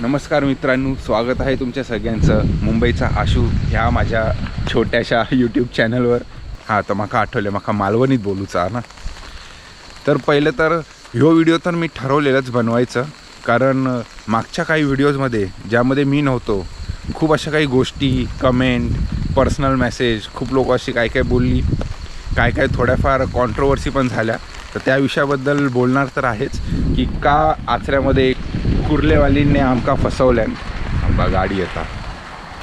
नमस्कार मित्रांनो स्वागत आहे तुमच्या सगळ्यांचं. मुंबईचा आशू ह्या माझ्या छोट्याशा यूट्यूब चॅनलवर हां तर माका आठवले माका मालवणीत बोलूचा ना? तर पहिलं तर ह्यो व्हिडिओ तर मी ठरवलेलंच बनवायचं कारण मागच्या काही व्हिडिओजमध्ये ज्यामध्ये मी नव्हतो खूप अशा काही गोष्टी कमेंट पर्सनल मेसेज खूप लोक अशी काय काय बोलली काय काय थोड्याफार कॉन्ट्रोवर्सी पण झाल्या. तर त्या विषयाबद्दल बोलणार तर आहेच की का आचऱ्यामध्ये कुर्लेवालींनी आमका फसवल्यान आमका गाडी येता.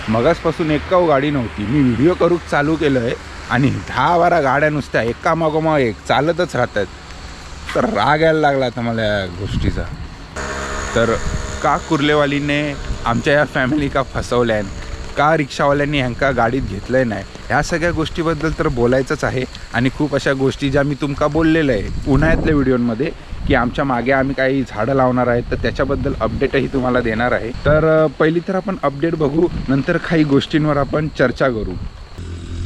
मगासपासून एकाव गाडी नव्हती. मी व्हिडिओ करूक चालू केलं आहे आणि दहा बारा गाड्या नुसत्या एका मागोमाग एक चालतच राहतात. तर राग यायला लागला आता मला या गोष्टीचा. तर का कुर्लेवालीने आमच्या या फॅमिली का फसवल्यान का रिक्षावाल्यांनी ह्यांका गाडीत घेतलंय नाही ह्या सगळ्या गोष्टीबद्दल तर बोलायचंच आहे. आणि खूप अशा गोष्टी ज्या मी तुमका बोललेलं आहे उन्हाळ्यातल्या व्हिडिओमध्ये की आमच्या मागे आम्ही काही झाडं लावणार आहेत तर त्याच्याबद्दल अपडेटही तुम्हाला देणार आहे. तर पहिली तर आपण अपडेट बघू नंतर काही गोष्टींवर आपण चर्चा करू.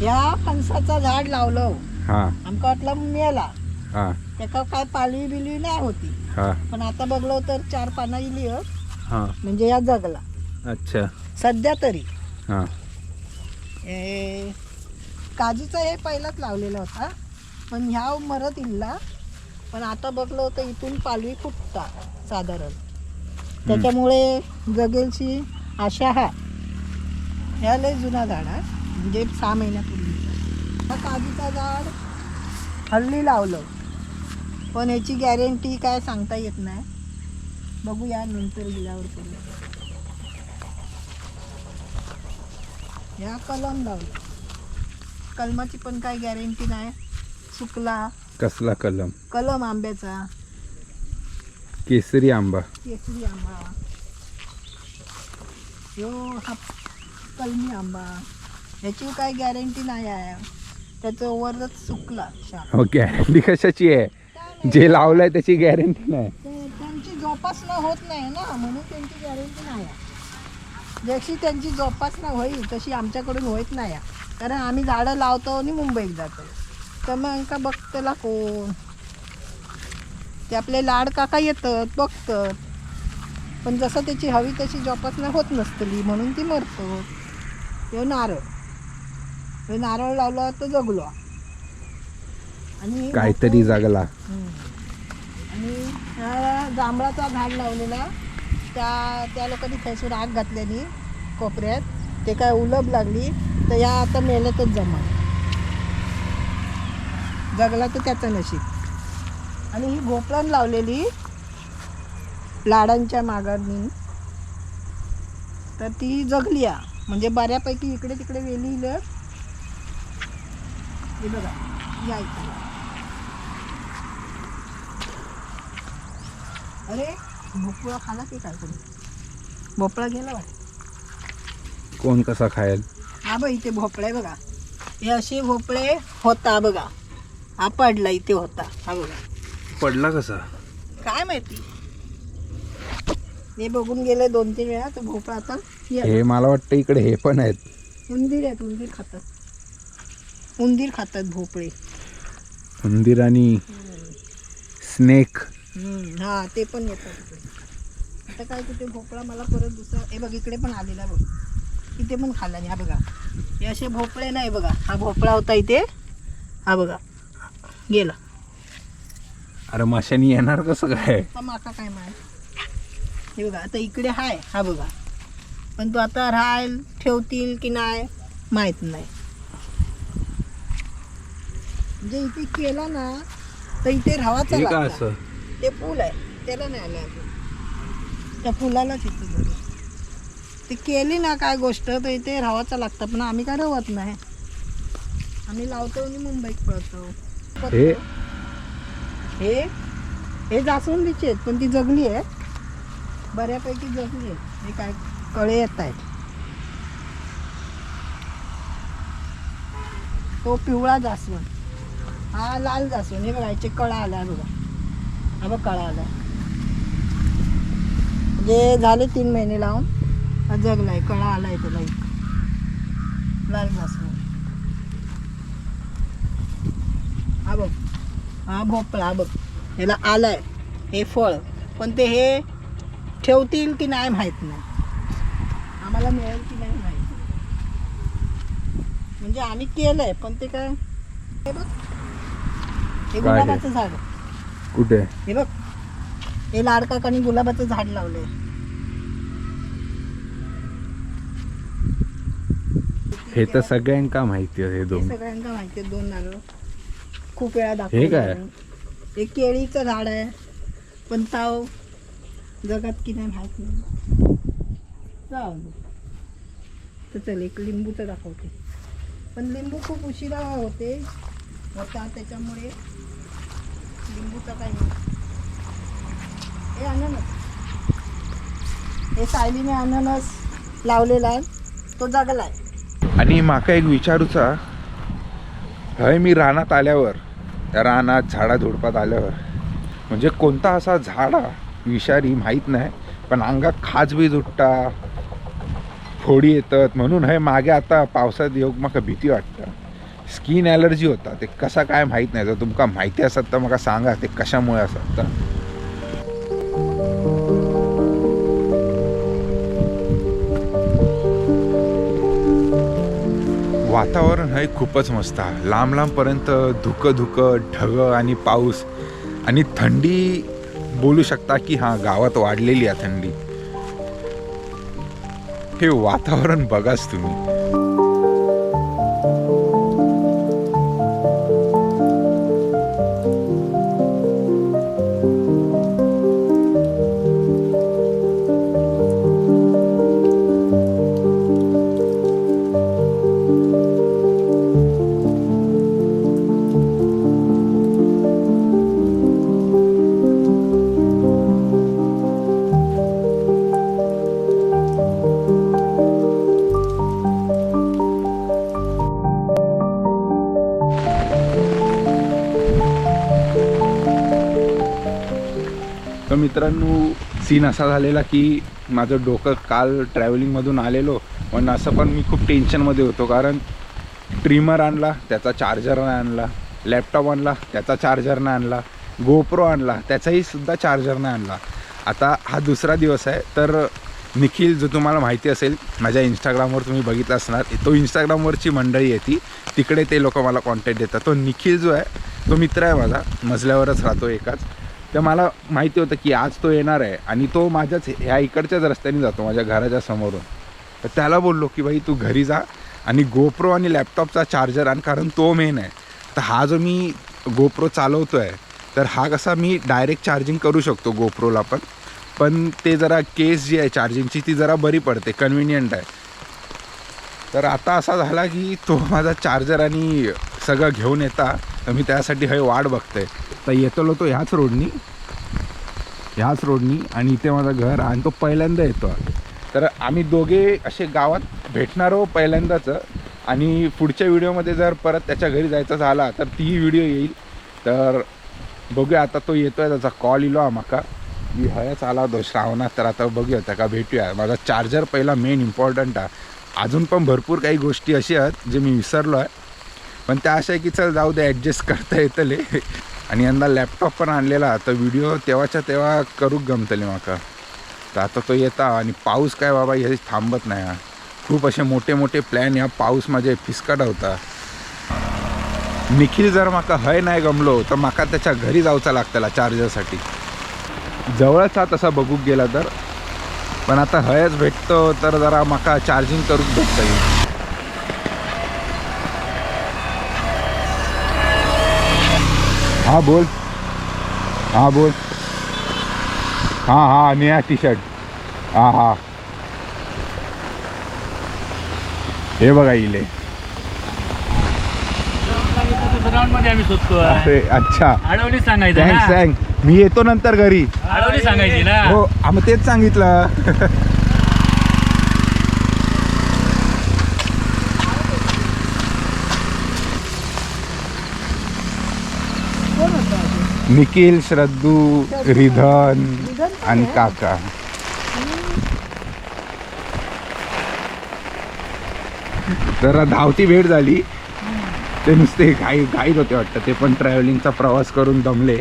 या फणसाचं झाड लावलं. हां. आमका वाटलं मेला. हां. त्याका काय पालवी बिलवी नाही होती. हां. पण आता बघलो तर चार पानं इली. हां. म्हणजे या जगला. अच्छा. सध्या तरी. हां. हे काजीचा हे पहिलाच लावलेला होता पण ह्या मरत इल्ला. पण आता बघलो तर इथून पालवी फुटतात साधारण. त्याच्यामुळे जगेलची आशा हा. ह्या लय जुना झाड आहे म्हणजे सहा महिन्यापूर्वी. हा काजूचा झाड हल्ली लावलं. पण याची गॅरंटी काय सांगता येत नाही. बघूया नंतर गेल्यावर करू. ह्या कलम लावलं. कलमाची पण काय गॅरंटी नाही. सुकला. कसला कलम? कलम आंब्याचा. केसरी आंबा. केसरी आंबा. ह्यो हा कलमी आंबा. ह्याची काय गॅरंटी नाही आहे. त्याचं वरच सुकला शाप हो गॅरंटी कशाची आहे? जे लावलंय त्याची गॅरंटी नाही. ते त्यांची जोपासना होत नाही ना म्हणून त्यांची गॅरंटी नाही आहे. जशी त्यांची जोपासना होईल तशी आमच्याकडून होत नाही आहे. कारण आम्ही झाडं लावतो आणि मुंबईत जातो. तर मग का बघतला कोण ते आपले लाड काका येतात बघतात. पण जसं त्याची हवी तशी जोपासना होत नसतली. म्हणून ती मरतो. तो नारळ. नारळ लावला तर जगलो. आणि काहीतरी जागला. आणि जांभळाचा झाड लावलेला. त्या त्या लोकांनी थैसून आग घातल्याने कोपऱ्यात. ते काय उलब लागली. तर या आता मेल्यातच जमा. जगला तर त्याचं नशीब. आणि ही भोपळण लावलेली लाडांच्या मागांनी तर ती जगली आ म्हणजे बऱ्यापैकी इकडे तिकडे वेली. हे बघा या इकडे. अरे भोपळा खाला की काय कोणी भोपळा गेला कोण कसा खायल? हा बघ इथे भोपळे बघा. हे असे भोपळे होता बघा. हा पडला इथे होता. हा बघा. पडला कसा? काय माहिती? हे बघून गेले दोन तीन वेळा तर भोपळा आता. हे मला वाटतं इकडे हे पण आहेत. उंदीर आहेत उंदीर खातात. उंदीर खातात भोपळे. उंदीर आणि स्नेक. हम्म, हा ते पण येतात इकडे. आता काय तिथे भोपळा मला परत दुसरा हे बघ इकडे पण आलेला बघ. इथे पण खाल्ला नाही हा बघा. हे असे भोपळे नाही बघा. हा भोपळा होता इथे. हा बघा. गेला. अरे माशानी येणार कसं काय? माका काय माय हे बघा आता इकडे हाय हा बघा. पण तो आता राहाल ठेवतील की नाही माहीत नाही. म्हणजे इथे केला ना तर इथे राहावाचा हे का लागला असं? ते फुल आहे त्याला नाही आलं अजून. त्या फुलालाच इथे ते केली ना काय गोष्ट तर इथे राहावाचं लागतं पण आम्ही काय राहत नाही. आम्ही लावतो आणि मुंबईत पळतो. हे? हे? हे? जास्वंदीचे आहेत पण ती जगली आहे. बऱ्यापैकी जगली आहे. हे काय कळे येत आहेत. तो पिवळा जास्वंद. हा लाल जास्वंद. हे बघा याचे कळा आला बघा. हा बघ कळा आला म्हणजे झाले तीन महिने लावून जगलाय कळा आलाय त्याला एक. लाल जास्वंद. हा बघ हा भोपळा हा बघ ह्याला आलाय. हे फळ. पण ते हे ठेवतील की नाही माहीत नाही. आम्हाला मिळेल की नाही माहीत म्हणजे आम्ही केलंय पण ते काय? हे बघ. हे काय हे? गुलाबाचं झाड. कुठे? हे बघ. हे लाडकाकानी गुलाबाचं झाड लावलंय. हे तर सगळ्यांका माहिती आहे हे हे दोन. सगळ्यांना माहिती आहे दोन नारळ. खूप वेळा हे काय? आम्ही. हे केळीचं झाड आहे पण ताव जगात की नाही माहीत नाही जाऊ दे. तर चल एक लिंबूचं दाखवते पण लिंबू खूप उशिरा होते होता त्याच्यामुळे लिंबूचं काही नाही हे अननस हे सायलीने अननस लावलेला आहे तो जगलाय आणि माका एक विचारूचा हय मी रानात आल्यावर रानात झाडा झुडपात आल्यावर. म्हणजे कोणता असा झाड? विषारी माहीत नाही. पण अंगात खाजबीज उठता फोडी येतात. म्हणून हे मागे आता पावसात योग म्हाका भीती वाटतं. स्किन ॲलर्जी होता. ते कसा काय माहीत नाही. जर तुमका माहिती असत तर म्हाका सांगा. ते कशामुळे असत तर. वातावरण हे खूपच मस्त आहे. लांब लांबपर्यंत धुकं धुकं ढगं आणि पाऊस. आणि थंडी बोलू शकता की हां गावात वाढलेली आहे थंडी. हे वातावरण बघाच तुम्ही. मित्रांनो सीन असा झालेला की माझं डोकं काल ट्रॅव्हलिंगमधून आलेलो पण असं पण मी खूप टेन्शनमध्ये होतो. कारण ट्रिमर आणला त्याचा चार्जर नाही आणला लॅपटॉप आणला त्याचा चार्जर नाही आणला गोप्रो आणला त्याचाही सुद्धा चार्जर नाही आणला. आता हा दुसरा दिवस आहे. तर निखिल जो तुम्हाला माहिती असेल माझ्या इंस्टाग्रामवर तुम्ही बघितला असणार तो इंस्टाग्रामवरची मंडळी आहे ती. तिकडे ते लोक मला कॉन्टॅक्ट देतात. तो निखिल जो आहे तो मित्र आहे माझा. मजल्यावरच राहतो एकाच. तर मला माहिती होतं की आज तो येणार आहे आणि तो माझ्याच ह्या इकडच्याच रस्त्याने जातो माझ्या घराच्या समोरून. तर त्याला बोललो की भाई तू घरी जा आणि गोप्रो आणि लॅपटॉपचा चार्जर आण कारण तो मेन आहे. तर हा जो मी गोप्रो चालवतो आहे तर हा कसा मी डायरेक्ट चार्जिंग करू शकतो गोप्रोला पण. पण ते जरा केस जी आहे चार्जिंगची ती जरा बरी पडते कन्व्हिनियंट आहे. तर आता असा झाला की तो माझा चार्जर आणि सगळं घेऊन येता. तर मी त्यासाठी हे वाट बघतोय. आता येतलो तो ह्याच रोडनी. ह्याच रोडनी आणि इथे माझं घर आणि तो पहिल्यांदा येतो तर आम्ही दोघे असे गावात भेटणार आहो पहिल्यांदाच. आणि पुढच्या व्हिडिओमध्ये जर परत त्याच्या घरी जायचं झाला तर ती व्हिडिओ येईल. तर बघूया आता तो येतो आहे त्याचा कॉल इलो माका. मी हयाच आला होतो श्रावणात तर आता बघूया त्याका भेटूया. माझा चार्जर पहिला मेन इम्पॉर्टंट आहे. अजून पण भरपूर काही गोष्टी अशी आहेत जे मी विसरलो आहे पण त्या अशा आहे की चल जाऊ दे ॲडजस्ट करता येतले. आणि यंदा लॅपटॉप पण आणलेला. तर व्हिडिओ तेव्हाच्या तेव्हा करूक गमतले माका. तर आता तो येता आणि पाऊस काय बाबा हे थांबत नाही हा. खूप असे मोठे मोठे प्लॅन या पाऊस माझे फिसकट होता. निखिल जर माका हय नाही गमलो तर माका त्याच्या घरी जाऊचा लागतला चार्जरसाठी जवळच हा तसा बघूक गेला तर. पण आता हयच भेटतो तर जरा माका चार्जिंग करूक भेटता येईल हा बोल. हा बोल. हां हां निळा टी शर्ट हां हां. हे बघा इले. ग्राउंडमध्ये आम्ही शोधतो अरे अच्छा. सांगायचं थँक्स ना. थँक्स मी येतो नंतर घरी. सांगायची ना. हो आ, मग तेच सांगितलं कोण होतं अजून? निखिल श्रद्धू रिधन आणि? काका. जरा धावती भेट झाली. ते नुसते घाई घाईत होते वाटतं. ते पण ट्रॅव्हलिंगचा प्रवास करून दमले.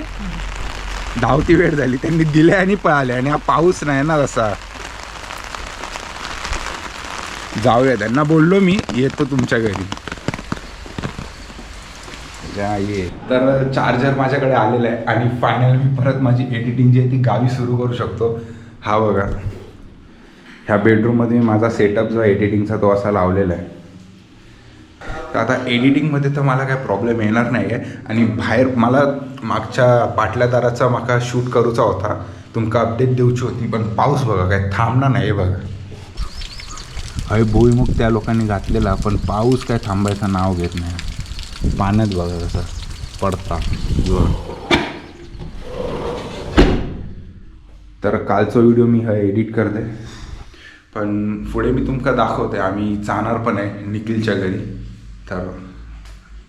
धावती वेळ झाली. त्यांनी दिले आणि पळाले. आणि हा पाऊस नाही ना तसा. जाऊया. त्यांना बोललो मी. येतो तुमच्या घरी. या ये. तर चार्जर माझ्याकडे आलेला आहे आणि फायनल मी परत माझी एडिटिंग जी आहे ती गावी सुरू करू शकतो. हा बघा. ह्या बेडरूममध्ये मी माझा सेटअप जो एडिटिंगचा तो असा लावलेला आहे. तर आता एडिटिंगमध्ये तर मला काय प्रॉब्लेम येणार नाही आहे आणि बाहेर मला मागच्या पाटल्यादाराचा माका शूट करूचा होता. तुमका अपडेट देऊची होती पण पाऊस बघा काय थांबणार नाही बघा. अरे भुईमुग त्या लोकांनी घातलेला पण पाऊस काय थांबायचं नाव घेत नाही. पाण्यात बघा कसं पडता. जोर. तर कालचा व्हिडिओ मी हा एडिट करते. पण पुढे मी तुमका दाखवते. आम्ही जाणार पण आहे निखिलच्या घरी. तर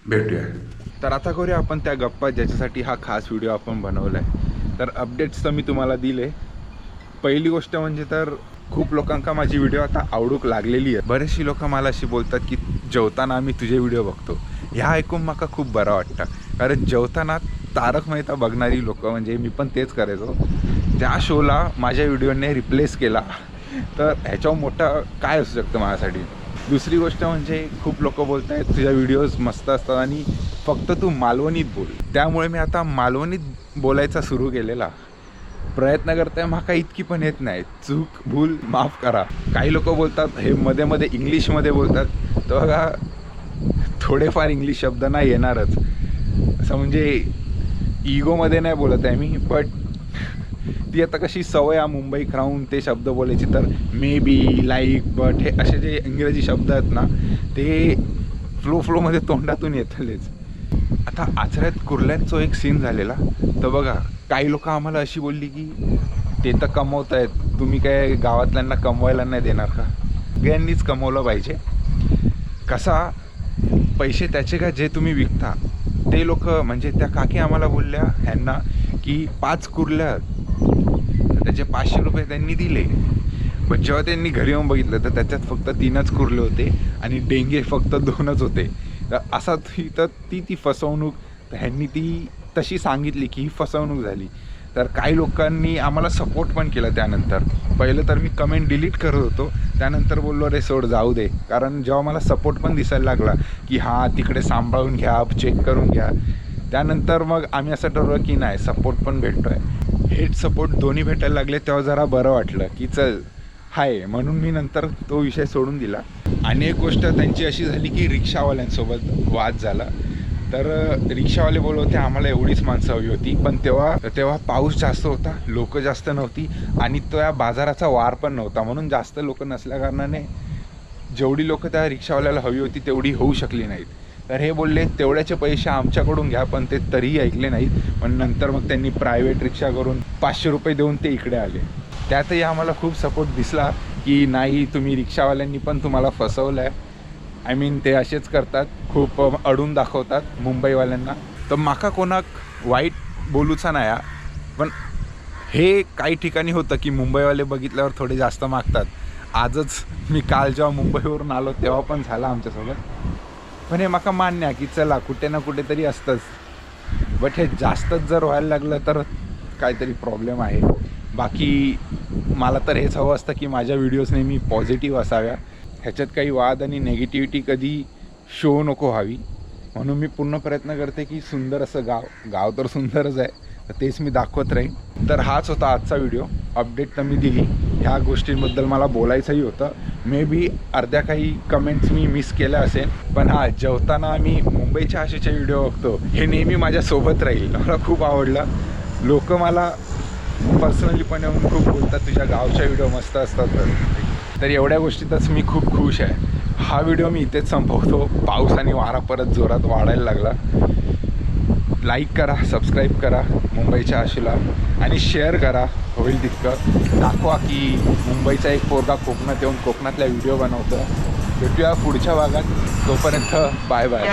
भेटूया. तर आता करूया आपण त्या गप्पा ज्याच्यासाठी हा खास व्हिडिओ आपण बनवला आहे तर अपडेट्स तर मी तुम्हाला दिले. पहिली गोष्ट म्हणजे तर खूप लोकांका माझी व्हिडिओ आता आवडूक लागलेली आहे. बरेचशी लोक मला अशी बोलतात की जेवताना आम्ही तुझे व्हिडिओ बघतो. ह्या ऐकून माका खूप बरं वाटतं. कारण जेवताना तारक मेहता बघणारी लोक म्हणजे मी पण तेच करायचो. त्या शोला माझ्या व्हिडिओने रिप्लेस केला. तर ह्याच्यावर मोठं काय असू शकतं माझ्यासाठी? दुसरी गोष्ट म्हणजे खूप लोक बोलत आहेत तुझ्या व्हिडिओज मस्त असतात आणि फक्त तू मालवणीत बोल. त्यामुळे मी आता मालवणीत बोलायचा सुरू केलेला. प्रयत्न करताय माका इतकी पण येत नाही. चूक भूल माफ करा. काही लोक बोलतात हे मध्ये मध्ये इंग्लिशमध्ये बोलतात. तर बघा थोडेफार इंग्लिश शब्द नाही येणारच. असं म्हणजे इगोमध्ये नाही बोलत आहे मी बट ती आता कशी सवय आहे मुंबईत राहून ते शब्द बोलायची तर मे बी लाईक बट हे असे जे इंग्रजी शब्द आहेत ना ते फ्लो फ्लोमध्ये तोंडातून येतलेच. आता आचऱ्यात कुर्ल्यांचा एक सीन झालेला. तर बघा काही लोक आम्हाला अशी बोलली की ते तर कमवत आहेत. तुम्ही काय गावातल्यांना कमवायला नाही देणार का? सगळ्यांनीच कमवलं पाहिजे. कसा पैसे त्याचे का जे तुम्ही विकता? ते लोक म्हणजे त्या काकी आम्हाला बोलल्या ह्यांना की पाच कुर्ल्या तर त्याचे पाचशे रुपये त्यांनी दिले. पण जेव्हा त्यांनी घरी येऊन बघितलं तर त्याच्यात फक्त तीनच कुर्ले होते आणि डेंगे फक्त दोनच होते. तर असा ती तर ती ती फसवणूक तर ह्यांनी ती तशी सांगितली की ही फसवणूक झाली. तर काही लोकांनी आम्हाला सपोर्ट पण केला त्यानंतर. पहिलं तर मी कमेंट डिलीट करत होतो. त्यानंतर बोललो रे सोड जाऊ दे. कारण जेव्हा मला सपोर्ट पण दिसायला लागला की हां तिकडे सांभाळून घ्या चेक करून घ्या. त्यानंतर मग आम्ही असं ठरवलं की नाही सपोर्ट पण भेटतो आहे हेट सपोर्ट दोन्ही भेटायला लागले तेव्हा जरा बरं वाटलं की चल हाय. म्हणून मी नंतर तो विषय सोडून दिला. आणि एक गोष्ट त्यांची अशी झाली की रिक्षावाल्यांसोबत वाद झाला. तर रिक्षावाले बोलवते होते आम्हाला एवढीच माणसं हवी होती. पण तेव्हा तेव्हा पाऊस जास्त होता लोक जास्त नव्हती आणि त्या बाजाराचा वार पण नव्हता. म्हणून जास्त लोक नसल्या कारणाने जेवढी लोक त्या रिक्षावाल्याला हवी होती तेवढी होऊ शकली नाहीत. तर हे बोलले तेवढ्याचे पैसे आमच्याकडून घ्या पण ते तरीही ऐकले नाहीत. पण नंतर मग त्यांनी प्रायव्हेट रिक्षा करून पाचशे रुपये देऊन ते इकडे आले. त्यातही आम्हाला खूप सपोर्ट दिसला की नाही तुम्ही रिक्षावाल्यांनी पण तुम्हाला फसवलं आहे आय मीन ते असेच करतात. खूप अडून दाखवतात मुंबईवाल्यांना. तर माका कोणाक वाईट बोलूचा नाही हा. पण हे काही ठिकाणी होतं की मुंबईवाले बघितल्यावर थोडे जास्त मागतात. आजच मी काल जेव्हा मुंबईवरून आलो तेव्हा पण झालं आमच्यासोबत. पण हे माका मान्य आहे की चला कुठे ना कुठेतरी असतंच. बट हे जास्तच जर व्हायला लागलं तर काहीतरी प्रॉब्लेम आहे. बाकी मला तर हेच हवं असतं की माझ्या व्हिडिओज नेहमी पॉझिटिव्ह असाव्या. ह्याच्यात काही वाद आणि नेगेटिव्हिटी कधी शो नको व्हावी. म्हणून मी पूर्ण प्रयत्न करते की सुंदर असं गाव गाव तर सुंदरच आहे तर तेच मी दाखवत राहीन. तर हाच होता आजचा व्हिडिओ अपडेट तर मी दिली. ह्या गोष्टींबद्दल मला बोलायचंही होतं. मे बी अर्ध्या काही कमेंट्स मी मिस केल्या असेल. पण हा जेवताना मी मुंबईच्या आशेचे व्हिडिओ बघतो. हे नेहमी माझ्यासोबत राहील. मला खूप आवडलं. लोक मला पर्सनली पण येऊन खूप बोलतात तुझ्या गावच्या व्हिडिओ मस्त असतात. तर तर एवढ्या गोष्टीतच मी खूप खुश आहे. हा व्हिडिओ मी इथेच संपवतो. पाऊस आणि वारा परत जोरात वाढायला लागला. लाईक करा सबस्क्राईब करा मुंबईच्या आशीला. आणि शेअर करा होईल तितकं. दाखवा की मुंबईचा एक पोरगा कोकणात येऊन कोकणातल्या व्हिडिओ बनवतो भेटूया पुढच्या भागात. तोपर्यंत बाय बाय